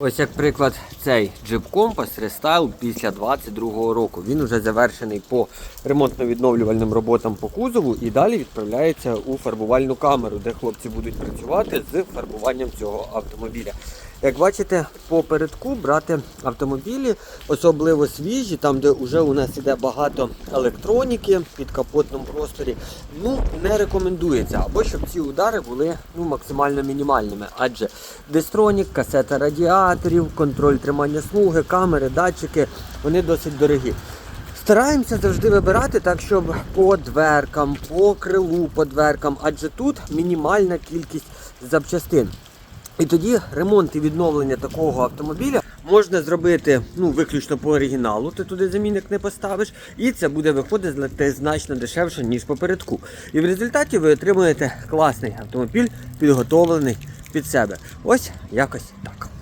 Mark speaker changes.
Speaker 1: Ось як приклад, цей Jeep Compass Restyle після 22-го року. Він вже завершений по ремонтно-відновлювальним роботам по кузову і далі відправляється у фарбувальну камеру, де хлопці будуть працювати з фарбуванням цього автомобіля. Як бачите, по передку брати автомобілі, особливо свіжі, там де вже у нас іде багато електроніки під капотному просторі, ну не рекомендується. Або щоб ці удари були ну, максимально мінімальними. Адже дистронік, касета радіаторів, контроль тримання смуги, камери, датчики, вони досить дорогі. Стараємося завжди вибирати так, щоб по дверкам, по крилу, по дверкам, адже тут мінімальна кількість запчастин. І тоді ремонт і відновлення такого автомобіля можна зробити ну, виключно по оригіналу, ти туди замінник не поставиш, і це буде виходити значно дешевше, ніж попередку. І в результаті ви отримуєте класний автомобіль, підготовлений під себе. Ось якось так.